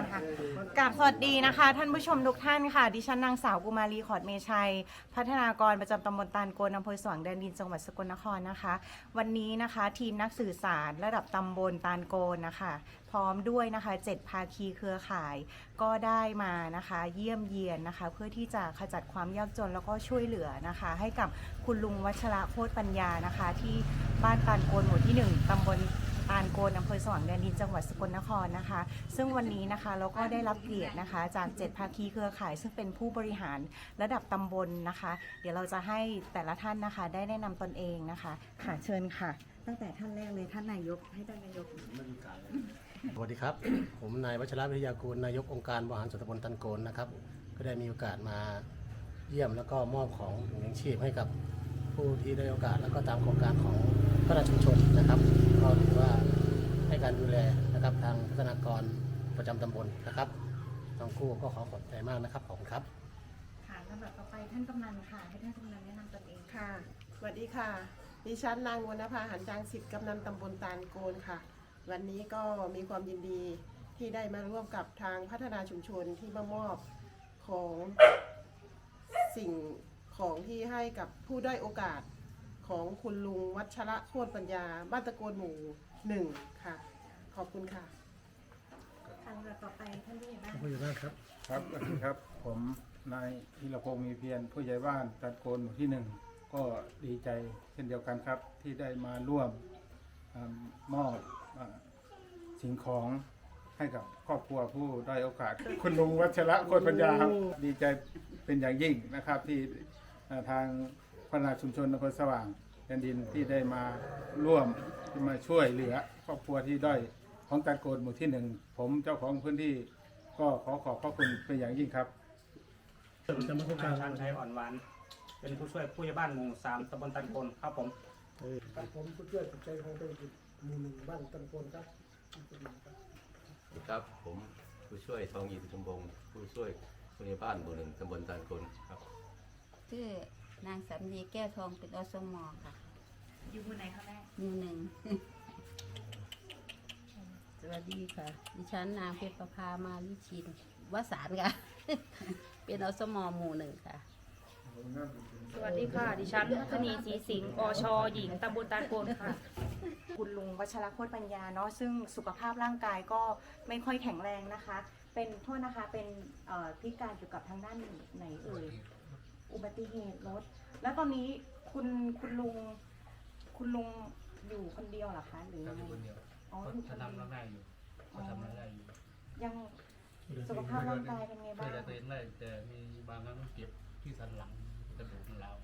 กันค่ะกราบสวัสดีนะคะ ท่านผู้ชมทุกท่านค่ะ ดิฉันนางสาวกุมารีขอดเมชัย พัฒนากรประจำตำบลตาลโกนอำเภอสว่างแดนดินจังหวัดสกลนครนะคะ วันนี้นะคะทีมนักสื่อสารระดับตำบลตาลโกนนะคะ พร้อมด้วยนะคะเจ็ดภาคีเครือข่าย ก็ได้มานะคะ เยี่ยมเยียนนะคะ เพื่อที่จะขจัดความยากจนแล้วก็ช่วยเหลือนะคะ ให้กับคุณลุงวัชระโคตรปัญญานะคะ ที่บ้านตาลโกนหมู่ที่หนึ่งตำบล ตาลโกนอำเภอสว่างแดนดินจังหวัดสกลนครนะคะ ซึ่งวันนี้นะคะเราก็ได้รับเกียรตินะคะจากเจ็ดภาคีเครือข่าย ซึ่งเป็นผู้บริหารระดับตำบลนะคะ เดี๋ยวเราจะให้แต่ละท่านนะคะได้แนะนำตนเองนะคะค่ะเชิญค่ะ ตั้งแต่ท่านแรกเลยท่านนายกให้ท่านนายก สวัสดีครับ ผมนายวัชระวิทยากูลนายกองค์การบริหารส่วนตำบลตันโกนนะครับ ก็ได้มีโอกาสมาเยี่ยมแล้วก็มอบของถุงยังชีพให้กับผู้ที่ได้โอกาสแล้วก็ตามโครงการของพัฒนาชุมชนนะครับ ก็ถือว่าให้การดูแลนะครับทางพัฒนากรประจำตำบลนะครับน้องกู้ก็ขอขอบใจมากนะครับขอบคุณครับ ค่ะลำดับต่อไปท่านกำนันค่ะให้ท่านกำนันแนะนำตนเองค่ะ สวัสดีค่ะ ดิฉันนางวรรณภาหันจางสิทธิ์กำนันตำบลตาลโกนค่ะ วันนี้ก็มีความยินดีที่ได้มาร่วมกับทางพัฒนาชุมชนที่มามอบของสิ่งของที่ให้กับผู้ได้อยโอกาส ของคุณลุงวัชระโคตรปัญญา บ้านตะโกนหมู่หนึ่งค่ะ ขอบคุณค่ะค่ะลำดับต่อไปท่านผู้ใหญ่บ้านผู้ใหญ่บ้านครับ ครับสวัสดีครับ ผมนายธีรพงศ์มีเพียรผู้ใหญ่บ้านตัดโกนหมู่ที่หนึ่งก็ดีใจเช่นเดียวกันครับ ที่ได้มาร่วมอ่ามอบอ่าสิ่งของให้กับครอบครัวผู้ได้อยโอกาส คุณลุงวัชระโคตรปัญญาครับดีใจเป็นอย่างยิ่งนะครับที่อ่าทาง พัฒนาชุมชนอำเภอสว่างแดนดินที่ได้มาร่วมที่มาช่วยเหลือครอบครัวที่ด้อยของตัดโกนหมู่ที่หนึ่งผมเจ้าของพื้นที่ก็ขอขอบพระคุณเป็นอย่างยิ่งครับจะมาโครงนาการยชันชัยอ่อนหวาน เป็นผู้ช่วยผู้ใหญ่บ้านหมู่สามตำบลตันโกนครับผมครับผมผู้ช่วยปัจจัยของเป็นหมู่หนึ่งบ้านตันโกนครับครับผมผู้ช่วยทองหยิบชมบงผู้ช่วยผู้ใหญ่บ้านหมู่หนึ่งตำบลตาลกลครับชื่อ นางสำลีแก้วทองเป็นอสมค่ะ อยู่คนไหนคะแม่ หมู่หนึ่ง สวัสดีค่ะ ดิฉันนางเพชรประภามาลิชินวสานค่ะ เป็นอสมหมู่หนึ่งค่ะ สวัสดีค่ะ ดิฉันพัฒนีศรีสิงห์อชหญิงตำบลตาลโกนค่ะ คุณลุงวัชระโคตรปัญญาเนาะซึ่งสุขภาพร่างกายก็ไม่ค่อยแข็งแรงนะคะ เป็นโทษนะคะเป็นเอ่อพิการเกี่ยวกับทางด้านไหนเอ่ย อุบัติเหตุรถ แล้วตอนนี้คุณคุณลุง คุณลุงอยู่คนเดียวเหรอคะหรือยังไงอ๋ออยู่คนเดียว ทำอะไรอยู่เขาทำอะไรอยู่ยังสุขภาพร่างกายเป็นไงเพื่บ้าองจะตัวเองได้แต่มีบางครั้งต้องเจ็บที่สันหลังกระดูกมันร้าว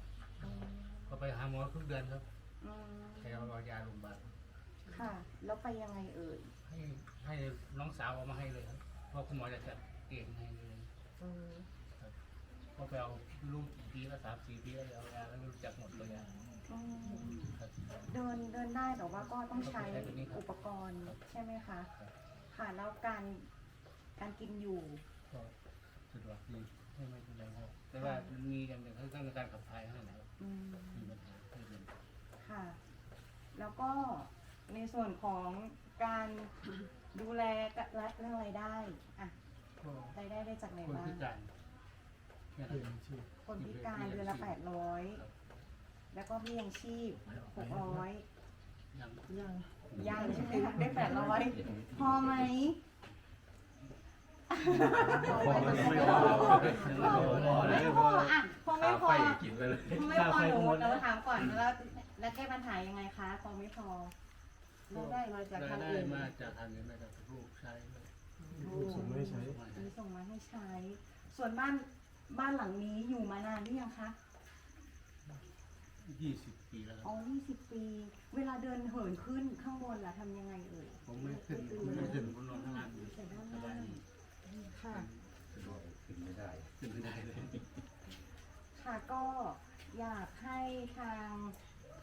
อืมก็ไปหาหมอทุกเดือนครับอืมแกเอายาโรงพยาบาลค่ะ แล้วไปยังไงเอ่ยให้ให้น้องสาวเอามาให้เลยครับเพราะคุณหมอจะจัดเตียงให้เลย อืม ก็ไปเอาลูกกี่ปีละสามสี่ปีแล้วเอายาแล้วรู้จักหมดเลยยาอืมครับ เดินเดินได้แต่ว่าก็ต้องใช้ต้องใช้ตัวนี้ครับอุปกรณ์ครับใช่ไหมคะครับ ค่ะแล้วการการกินอยู่ ก็สะดวกดีไม่ไม่เป็นไรครับแต่ว่ามันมีอย่างหนึ่งคือต้องการขับถ่ายให้นะครับอืมมีปัญหาไม่เป็นค่ะ แล้วก็ในส่วนของการดูแลรัฐเรื่องรายได้อะก็รายได้ได้จากไหนคนบ้างพิการเนี่ย ครับคนพิการเดือนละแปดร้อยแล้วก็เบี้ยยังชีพหกร้อยยังยังใช่ไหมคะได้แปดร้อยพอไหมพอไหมไม่พอไม่พออะพอไม่พอกินไปเลยพอไม่พอหนูเราถามก่อนแล้วแล้วแก้ปัญหายังไงคะพอไม่พอแล้วได้มาจากทางได้อื่นมาจากทางอื่นมาจากลูกใช้ลูกส่งมาให้ใช้มีส่งมาให้ใช้ ส่วนบ้าน บ้านหลังนี้อยู่มานานหรือยังคะยี่สิบปีแล้วคอ๋รัอบ20ปี เวลาเดินเหินขึ้นข้างบนล่ะทำยังไงเอ่ยผมไม่ขึ้นผมไม่ขึ้นผมนอนข้างล่างอยู่แต่ด้านสบาล่ายงดีค่ะ สะดวกกินไม่ได้ ขึ้นไม่ได้เลย ค่ะก็อยากให้ทาง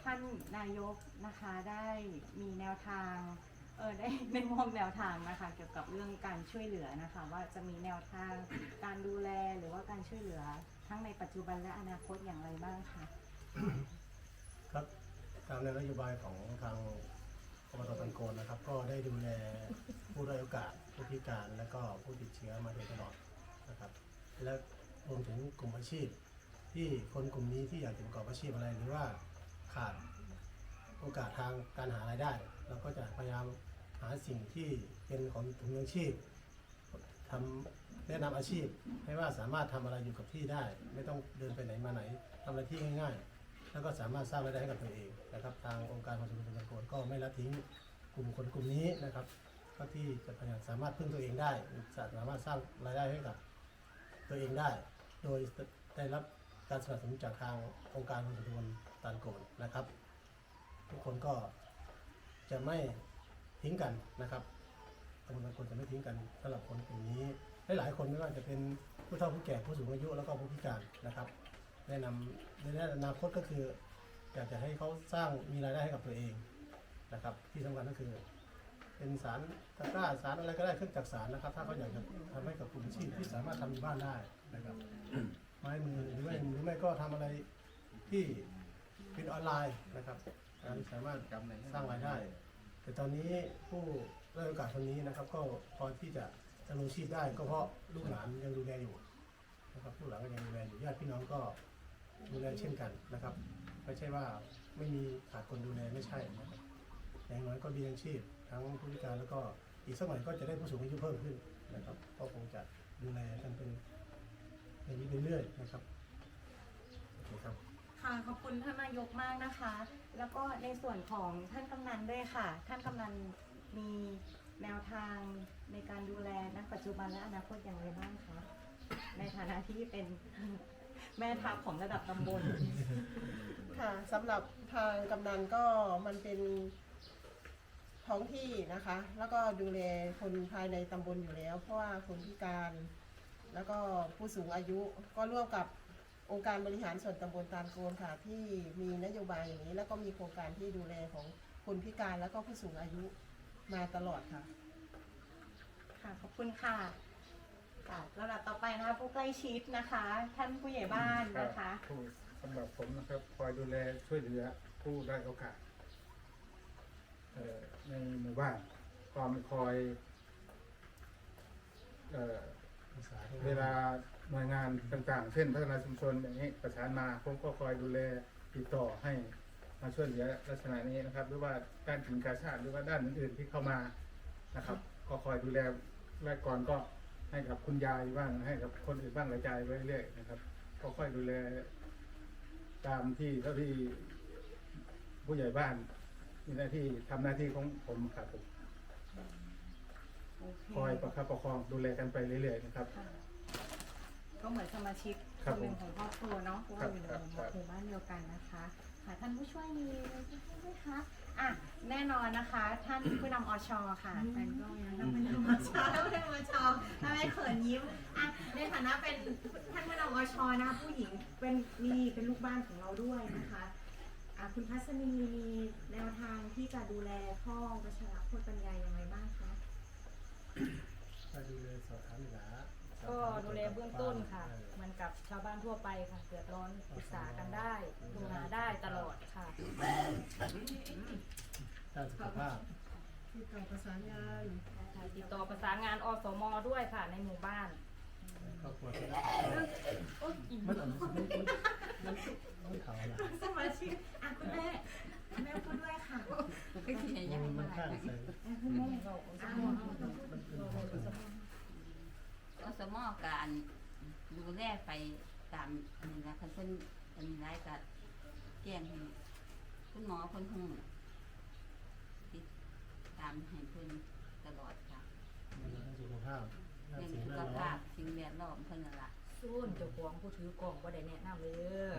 ท่านนายกนะคะได้มีแนวทาง เออได้ได้มองแนวทางนะคะเกี่ยวกับเรื่องการช่วยเหลือนะคะ ว่าจะมีแนวทางการดูแลหรือว่าการช่วยเหลือทั้งในปัจจุบันและอนาคตอย่างไรบ้างคะครับตามแนวนโยบายของทางอบตตันโกนนะครับ ก็ได้ดูแลผู้ด้อยโอกาสผู้พิการและก็ผู้ติดเชื้อมาโดยตลอดนะครับ และรวมถึงกลุ่มอาชีพ ที่คนกลุ่มนี้ที่อยากจะประกอบอาชีพอะไรหรือว่าขาด โอกาสทางการหารายได้ เราก็จะพยายามหาสิ่งที่เป็นของถุงยังชีพทำแนะนำอาชีพให้ว่าสามารถทำอะไรอยู่กับที่ได้ ไม่ต้องเดินไปไหนมาไหนทำอะไรที่ง่ายๆ แล้วก็สามารถสร้างรายได้ให้กับตัวเองนะครับทางองค์การขนส่งมวลชนก็ไม่ละทิ้งกลุ่มคนกลุ่มนี้นะครับก็ที่จะพยายามสามารถพึ่งตัวเองได้สามารถสร้างรายได้ให้กับตัวเองได้ โดยได้รับการสนับสนุนจากทางองค์การขนส่งมวลตานโกนนะครับ ทุกคนก็จะไม่ทิ้งกันนะครับตำบานโกนจะไม่ทิ้งกันสำหรับคนกลุ่มนี้หลายๆคนไม่ว่าจะเป็นผู้เฒ่าผู้แก่ผู้สูงอายุแล้วก็ผู้พิการนะครับ แนะนำในอนาคตก็คือ อยากจะให้เขาสร้างมีรายได้ให้กับตัวเองนะครับ ที่สำคัญก็คือ เป็นสารตะกร้าสารอะไรก็ได้เครื่องจักสารนะครับ ถ้าเขาอยากจะทำให้กับกลุ่มอาชีพที่สามารถทำอยู่บ้านได้นะครับไม้มือหรือไม่หรือไม่ก็ทำอะไรที่เป็นออนไลน์นะครับ การสามารถสร้างรายได้ แต่ตอนนี้ผู้ได้โอกาสคนนี้นะครับ ก็พอที่จะดำรงชีพได้ก็เพราะลูกหลานยังดูแลอยู่นะครับลูกหลานก็ยังดูแลอยู่ญาติพี่น้องก็ดูแลเช่นกันนะครับไม่ใช่ว่าไม่มีขาดคนดูแลไม่ใช่นะครับอย่างน้อยก็มีอาชีพ ทั้งผู้พิการแล้วก็อีกสักหน่อยก็จะได้ผู้สูงอายุเพิ่มขึ้นนะครับก็คงจะดูแลกันเป็นอย่างนี้เรื่อยๆนะครับโอเคครับ ค่ะขอบคุณท่านนายกมากนะคะ แล้วก็ในส่วนของท่านกำนันด้วยค่ะ ท่านกำนันมีแนวทางในการดูแลณปัจจุบันและอนาคตอย่างไรบ้างคะ ในฐานะที่เป็นแม่ทัพของระดับตำบล ค่ะสำหรับทางกำนันก็มันเป็นท้องที่นะคะ แล้วก็ดูแลคนภายในตำบลอยู่แล้ว เพราะว่าคนพิการ แล้วก็ผู้สูงอายุก็ร่วมกับ องค์การบริหารส่วนตำบลตาลโกนค่ะ ที่มีนโยบายอย่างนี้ แล้วก็มีโครงการที่ดูแลของคนพิการแล้วก็ผู้สูงอายุมาตลอดค่ะ ค่ะขอบคุณค่ะค่ะลำดับต่อไปนะคะผู้ใกล้ชิดนะคะ ท่านผู้ใหญ่บ้านนะคะ ผู้สำหรับผมนะครับคอยดูแลช่วยเหลือผู้ได้อยโอกาสเอ่อในหมู่บ้านความคอยเอ่อ เวลาหน่วยงานต่างๆ เช่นพัฒนาชุมชนอย่างนี้ประสานมาผมก็คอยดูแลติดต่อให้มาช่วยเหลือลักษณะนี้นะครับ หรือว่าด้านกินกาชาติหรือว่าด้านอื่นๆที่เข้ามานะครับ ก็คอยดูแลแรกก่อนก็ให้กับคุณยายบ้างให้กับคนอื่นบ้างกระจายไปเรื่อยๆนะครับ ก็ค่อยดูแล ตามที่เท่าที่ผู้ใหญ่บ้านมีหน้าที่ทำหน้าที่ของผมครับผม คคอยประคับประคองดูแลกันไปเรื่อยๆนะครับค่ะก็เหมือนสมาชิกครัคบนหนึ่งของครอบครัวเนาะเพราะว่าอยู่ในครับครับหมู่บ้านเดียวกันนะคะค่ะท่านผู้ช่วยมีอะไรจะพูดไหมคะอะแน่นอนนะคะ ท่านผู้นำอชค่ะท่านก็ยังท่านผู้นำอชท่านผู้นำอชทำไมเขินยิ้มอะในฐานะเป็นท่านผู้นำอชนะคะผู้หญิงเป็นมีเป็นลูกบ้านของเราด้วยนะคะอะคุณพัชนีมีแนวทางที่จะดูแลพ่อวัชรพจน์ปัญญายังไงบ้างคะ ก็ดูแลสอบถามหาก็ดูแลเบื้องต้นค่ะเหมือนกับชาวบ้านทั่วไปค่ะเดือดร้อนปรึกษากันได้ดูหาได้ตลอดค่ะ ด้านสุขภาพที่การประสานงานติดต่อประสานงานอสมด้วยค่ะในหมู่บ้านครอบครัวที่รักมันอ่อนมันมันมันมันเขาละสมาชิกอะคุณแม่คุณ แม่พูดด้วยค่ะมันข้างใส่อะคุณแม่อะมันเป็นของมันอสมอการดูแลไปตามอันนี้นะคันเพิ่นอันนี้ไรก็แจ้งให้คุณหมอเพิ่นฮู้ติดตามให้เพิ่นตลอดค่ะสุขภาพด้านเรื่องสิ่งสุแวขดล้อภามพสิ่งแวดล้อมเพิ่นนั่นล่ะ ส่วนเจ้าของผู้ถือกล่องว่าได้แนะนำเลยเด้อ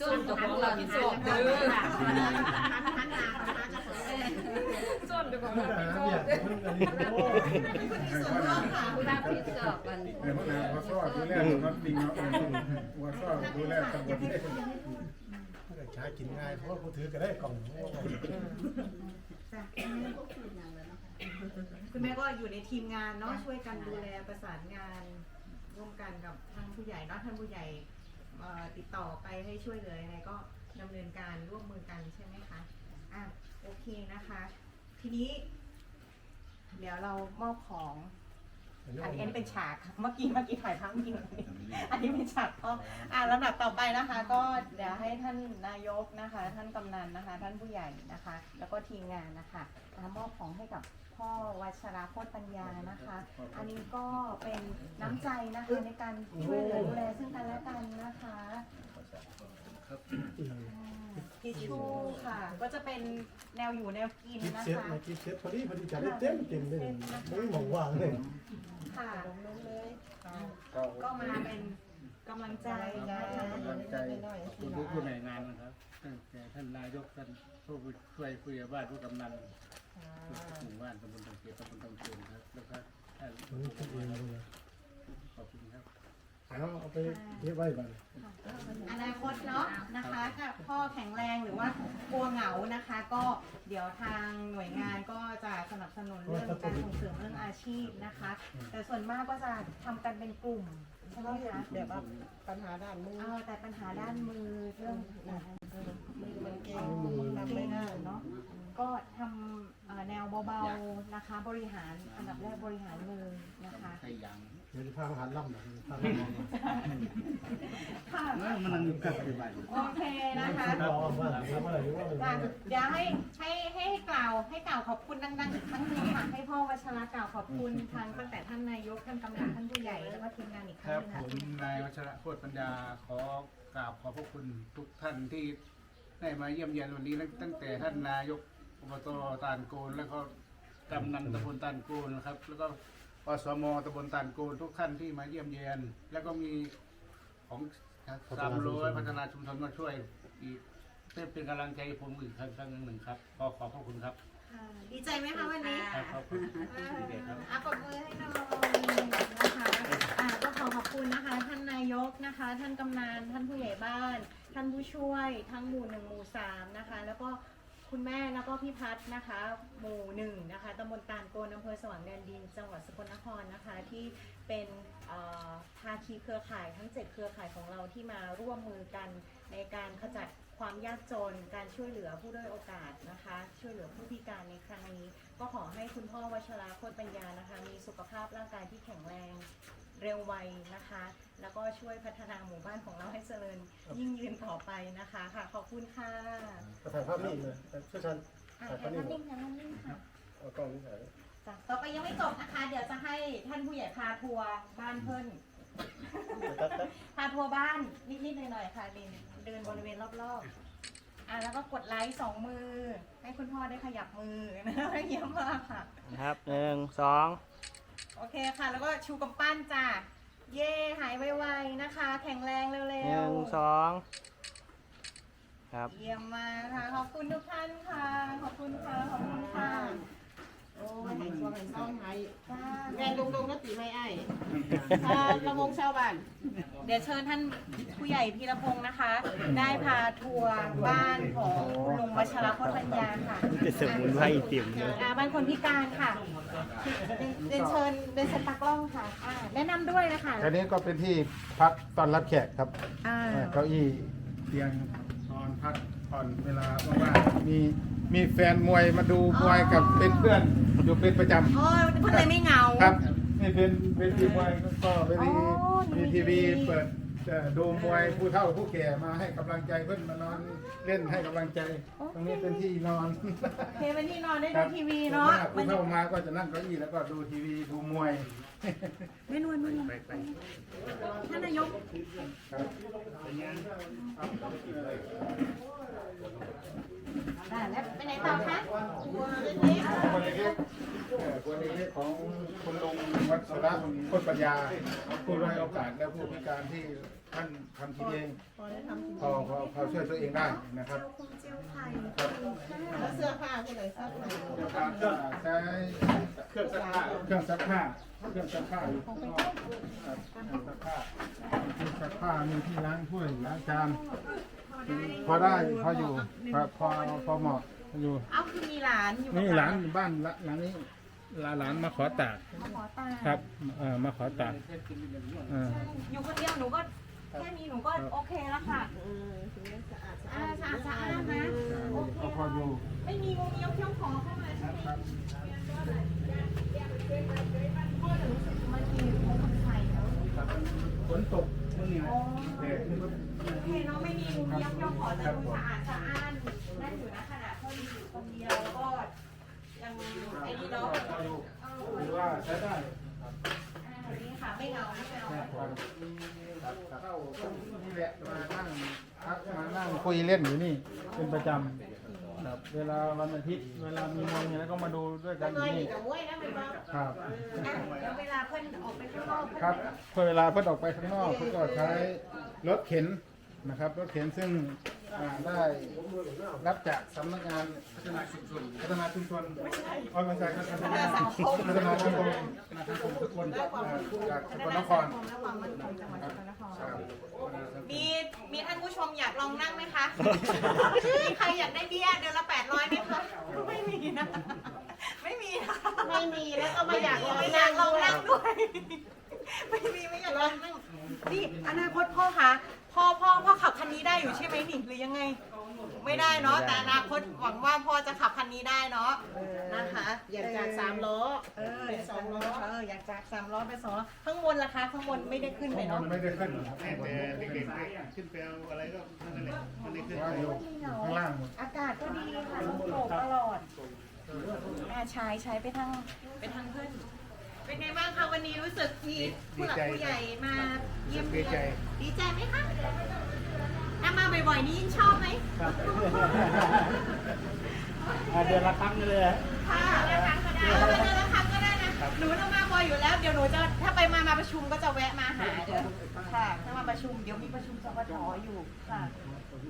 ส่วนเจ้าของเราที่ส่งเด้อค่ะท่านนานะคะจะเปิดเลยส่วนเจ้าของมันเราก็ที่หาส่งเบียดเด้อมันอันนี้โอ้ส่วนร่วมค่ะผู้รับผิดชอบกันเดี๋ยวพวกเราหัวซ้อดูแลน้องปิงเนาะหัวซ้อดูแลตำบลได้มันก็ใช้กินง่ายเพราะว่าผู้ถือก็ได้กล่องจ้ะคุณแม่ก็อยู่ในทีมงานเนาะช่วยกันดูแลประสานงาน ร่วมกันกับทางผู้ใหญ่เนาะท่านผู้ใหญ่เอ่อติดต่อไปให้ช่วยเหลือยังไงก็ดำเนินการร่วมมือกันใช่ไหมคะอะโอเคนะคะ ทีนี้ เดี๋ยวเรามอบของอันนี้เป็นฉากเมื่อกี้เมื่อกี้ถ่ายภาพจริงอันนี้เป็นฉากก็ อ่าลำดับต่อไปนะคะ ก็เดี๋ยวให้ท่านนายกนะคะ ท่านกำนันนะคะ ท่านผู้ใหญ่นะคะ แล้วก็ทีมงานนะคะอ่ามอบของให้กับ พ่อวัชราโคตรปัญญานะคะ อันนี้ก็เป็นน้ำใจนะคะในการช่วยเหลือดูแลซึ่งกันและกันนะคะทิชชู่ค่ะ ก็จะเป็นแนวอยู่แนวกินกิฟนะเซ็ตคะ นะกิฟเซ็ตพอดีพอดีจะได้เต็มเต็มเลยไม่มองว่างเลยค่ะลงเลยก็มาเป็นกำลังใจนะคะกำลังใจน้อยคุณผู้ผู้ในวยงานนะครับตั้งแต่ท่านนายกท่านผู้ช่วยผู้ใหญ่บ้านผู้กำนัน หมู่บ้านตำบลตะเกียบตำบลตะเกียบครับ แล้วก็ท่านมันคิดเองเลยขอบคุณครับเอาเอาไปเก็บไว้บ้างอนาคตเนาะนะคะถ้าพ่อแข็งแรงหรือว่ากลัวเหงานะคะ ก็เดี๋ยวทางหน่วยงานก็จะสนับสนุนเรื่องการส่งเสริมเรื่องอาชีพนะคะ แต่ส่วนมากก็จะทำกันเป็นกลุ่มใช่ไหมคะแบบว่าปัญหาด้านมือเอาแต่ปัญหาด้านมือเรื่องมือมันเก่งมือทำไม่ได้เนาะ ก็ทำเอ่อแนวเบาๆนะคะ บริหารอันดับแรกบริหารมือนะคะใครยังเดี๋ยวพาอาหารล่ำนะพาอาหารล่ำค่ะมันนั่งอยู่กับปฏิบัติโอเคนะคะเราเอาว่าทำอะไรหรือว่าจ้ะเดี๋ยวให้ให้ให้ให้กล่าวให้กล่าวขอบคุณดังๆอีกครั้งหนึ่งค่ะให้พ่อวัชระกล่าวขอบคุณทางตั้งแต่ท่านนายกท่านกำนันท่านผู้ใหญ่แล้วก็ทีมงานอีกคครั้รังบหนึงผค่ะมนายวัชระโคตรปัญญาขอกราบขอบพระคุณทุกท่านที่ได้มาเยี่ยมเยียนวันนี้ตั้งแต่ท่านนายก อบตตานโกนแล้วก็กำนันตำบลตานโกนนะครับ แล้วก็อสมตำบลตานโกนทุกท่านที่มาเยี่ยมเยียน แล้วก็มีของสามร้อยพัฒนาชุมชนมาช่วยอีกเพื่อเป็นกำลังใจให้ผมอีกครั้งครั้งหนึ่งครับขอขอบพระคุณครับค่ะดีใจไหมคะวันนี้ครับขอบคุณอะปรบมือให้หน่อยนะคะอะก็ขอขอบคุณนะคะ ท่านนายกนะคะ ท่านกำนันท่านผู้ใหญ่บ้าน ท่านผู้ช่วย ทั้งหมู่หนึ่งหมู่สามนะคะ แล้วก็ คุณแม่แล้วก็พี่พัฒนะคะ หมู่หนึ่งนะคะตำบลตาลโกนอำเภอสว่างแดนดิน จังหวัดสกลนครนะคะ ที่เป็นภาคีเครือข่ายทั้ง 7 เครือข่ายของเราที่มาร่วมมือกันในการขจัดความยากจน การช่วยเหลือผู้ด้อยโอกาสนะคะ ช่วยเหลือผู้พิการในครั้งนี้ ก็ขอให้คุณพ่อวชราโคตรปัญญานะคะ มีสุขภาพร่างกายที่แข็งแรง เร็ววัยนะคะ แล้วก็ช่วยพัฒนาหมู่บ้านของเราให้เจริญยิ่งยืนต่อไปนะคะค่ะ ขอบคุณค่ะถ่ายภาพนี่เลยช่วยฉันอะแค่นั้นนิ่งแค่นั้นนิ่งค่ะเอากล้องนี้ถ่าย จ้ะต่อไปยังไม่จบนะคะ เดี๋ยวจะให้ท่านผู้ใหญ่พาทัวร์บ้านเพิ่น พาทัวร์บ้านนิดๆหน่อยๆค่ะเดินเดินบริเวณรอบๆ อะแล้วก็กดไลค์สองมือ ให้คุณพ่อได้ขยับมือนะเยี่ยมมากค่ะครับหนึ่งสอง โอเคค่ะ แล้วก็ชูกำปั้นจ้ะ เย่หายไวๆนะคะ แข็งแรงเร็หนึ่วงสองครับ ๆ เยี่ยมมากค่ะ ขอบคุณทุกท่านค่ะ ขอบคุณค่ะ ขอบคุณค่ะโอ้ยให้ตัวให้ซ่องให้จ้าแม่ลงลงๆนะตีไม่ไอ้ถ้าระวงชาวบ้านเดี๋ยวเชิญท่านผู้ใหญ่พีรพงศ์นะคะ ได้พาทัวร์บ้านของลุงวัชรพจน์ปัญญาค่ะ จะสมุนไพรติ่มเลย อ่าบ้านคนพิการค่ะ เรียนเชิญเรียนเชิญตากล้องค่ะอ่าแนะนำด้วยนะคะอันนี้ก็เป็นที่พักต้อนรับแขกครับอ่าอ่าเก้าอี้เตียงนอนพักผ่อนเวลาว่างๆมีมีแฟนมวยมาดูมวยกับเป็นเพื่อนอยู่เป็นประจำโอ้ยเพื่อนเลยไม่เหงา ครับนี่เป็นเวทีมวยก็เวทีอ๋อมีมีทีวีทีวี เปิด เอ่อดูมวยผู้เฒ่าผู้แก่มาให้กำลังใจเพื่อนมานอนเล่นให้กำลังใจ ตรงนี้เป็นที่นอนโอเคเป็นที่นอนได้คดูรับทีวีเนาะผู้เฒ่ามาก็จะนั่งเก้าอี้แล้วก็ดูทีวีดูมวยไม่นวลไม่นวลท่านนายก อ่าแล้วไปไหนต่อคะคนเล็กๆเอ่อคนเล็กๆของคุณลุงวัชระโคตรปัญญาผู้ด้อยโอกาสและผู้พิการที่ท่านทำกินเองพอได้ทำกินพอพอพอช่วยตัวเองได้นะครับคุณเจียวไข่แล้วเสื้อผ้าที่ไหนซักไหนการใช้เครื่องซักผ้าเครื่องซักผ้าเครื่องซักผ้าอยู่ข้างนอกครับเครื่องซักผ้าเครื่องซักผ้ามีที่ล้างถ้วยล้างจาน พอได้พออยู่พอพอพอเหมาะอยู่ เอ้าคือมีหลานอยู่กับนี่หลานอยู่บ้านหลหลังนี้หลานหลานมาขอตากมาขอตาครับเอ่อมาขอตากเอ่าอยู่คนเดียวหนูก็แค่นี้หนูก็โอเคแล้วค่ะเออถึงได้สะอาดสะอ่าอาดสะอาดสะอาดนะโอเคก็พออยู่ไม่มีงูเงี้ยวเขี้ยวขอเข้ามาใช่ไหมครับโพ่อจะรู้สึกมันมีคนไทยแล้วฝนตกมื่อนี้นะแดดมันก็ โอเคเนาะไม่มีมุมเยี่ยมเยี่ยมขอแต่ดูสะอาดสะอ้านนั่นอยู่นะขนาดพ่อมีอยู่คนเดียวก็ยังไอ้นี่เนาะเออถือว่าใช้ได้อันนี้ค่ะไม่เงาไม่เงาเข้านี่แหละมานั่งพักมานั่งคุยเล่นอยู่นี่เป็นประจำครับเวลาวันอาทิตย์เวลามีมวยเนี่ยก็มาดูด้วยกันอยู่น้อยนี่นี่ กับมวยนะเป็นบ้าครับ แล้วเวลาเพื่อนออกไปข้างนอกครับเพื่อเวลาเพิ่นออกไปข้างนอกเพิ่นก็ใช้รถเข็น นะครับรถเข็นซึ่งอ่าได้รับจากสำนักงานพัฒนาชุมชนพัฒนาชุมชนอ๋อไม่ใช่ครับพัฒนาสังคมพัฒนาสังคมพัฒนาสังคมทุกคนจากจากสกลนครและความมั่นคงจังหวัดสกลนคร มีมีท่านผู้ชมอยากลองนั่งไหมคะ มีใครอยากได้เบี้ยเดือนละแปดร้อยไหมคะ ไม่มีนะ ไม่มีนะไม่มีแล้วก็ไม่อยากลองไม่อนั่ยางกลองนั่งด้วย ไม่มีไม่อยากลองนั่งนี่อนาคตพ่อคะ พ่อพ่อพ่อขับคันนี้ได้อยู่ใช่ไหมนี่หรือยังไง ไม่ได้เนาะแต่อนาคตหวังว่าพ่อจะขับคันนี้ได้เนาะนะคะอยากจากสามล้อเออเป็นสองล้อเอออยากจากสามล้อเป็นสองล้อข้างบนล่ะคะข้างบนไม่ได้ขึ้นไปมัเนาะนไม่ได้ขึ้นแต่เด็กๆขึ้นไปเอาอะไรก็นั่นแหละมันได้ขึ้นว่าอยู่ข้างล่างหมดอากาศก็ดีค่ะลมโกตลอดอาใช้ใช้ไปทางไปทางเพื่อน เป็นไงบ้างคะวันนี้รู้สึกมีผู้หลักผู้ใหญ่มาเยี่ยมเยียนดีใจไหมคะถ้ามาบ่อยๆนี่ยิ่งชอบไหมเดือนละครั้งเลยค่ะเดือนละครั้งก็ได้เออเดือนละครั้งก็ได้นะหนูจะมาบ่อยอยู่แล้ว เดี๋ยวหนูจะถ้าไปมามาประชุมก็จะแวะมาหาเดี๋ยวค่ะถ้ามาประชุมเดี๋ยวมีประชุมสปทอยู่ค่ะ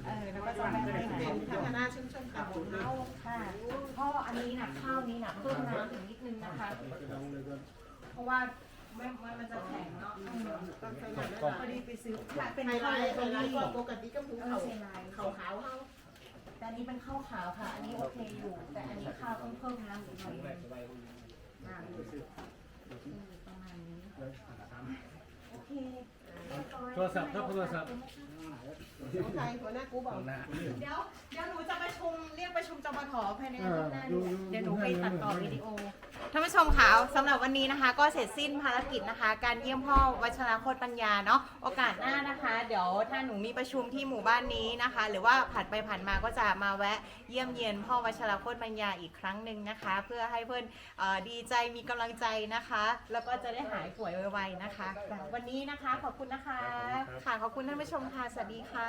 เออแล้วก็จะแวะไปหาพัฒนาชุมชนตำบลเฮาค่ะพ่ออันนี้นะข้าวนี้นะเพิ่มน้ำอีกนิดนึงนะคะเพ ราะว่าไม่มันมันจะแข็งเนาะพอดีไปซื้อค่ะเป็นไฮไลข้าวท์เบไฮอร์ไลรี่ท์ก็ปกติก็คือเออเขาเซนไลน์เขาขาวเฮาแต่อันนี้เป็นข้าวขาวค่ะ อันนี้โอเคอยู่ แต่อันนี้ข้าวต้องเพิ่มน้ำอีกหน่อยนึงอ่าประมาณนี้โอเค โทรศัพท์ครับโทรศัพท์ของใครหัวหน้ากูบอกเดี๋ยวเดี๋ยวหนูจะประชุมเรียกประชุมจปทภายในอาทิตย์หน้านี้เดี๋ยวหนูไปตัดต่อวิดีโอท่านผู้ชมคะสำหรับวันนี้นะคะ ก็เสร็จสิ้นภารกิจนะคะ การเยี่ยมพ่อวัชราโคตรปัญญาเนาะโอกาสหน้านะคะ เดี๋ยวถ้าหนูมีประชุมที่หมู่บ้านนี้นะคะ หรือว่าผ่านไปผ่านมาก็จะมาแวะเยี่ยมเยียนพ่อวัชราโคตรปัญญาอีกครั้งหนึ่งนะคะ เพื่อให้เพื่อนเอ่อดีใจมีกำลังใจนะคะ แล้วก็จะได้หายป่วยไวๆนะคะ วันนี้นะคะขอบคุณนะคะ ค่ะ ขอบคุณท่านผู้ชมค่ะ สวัสดีค่ะ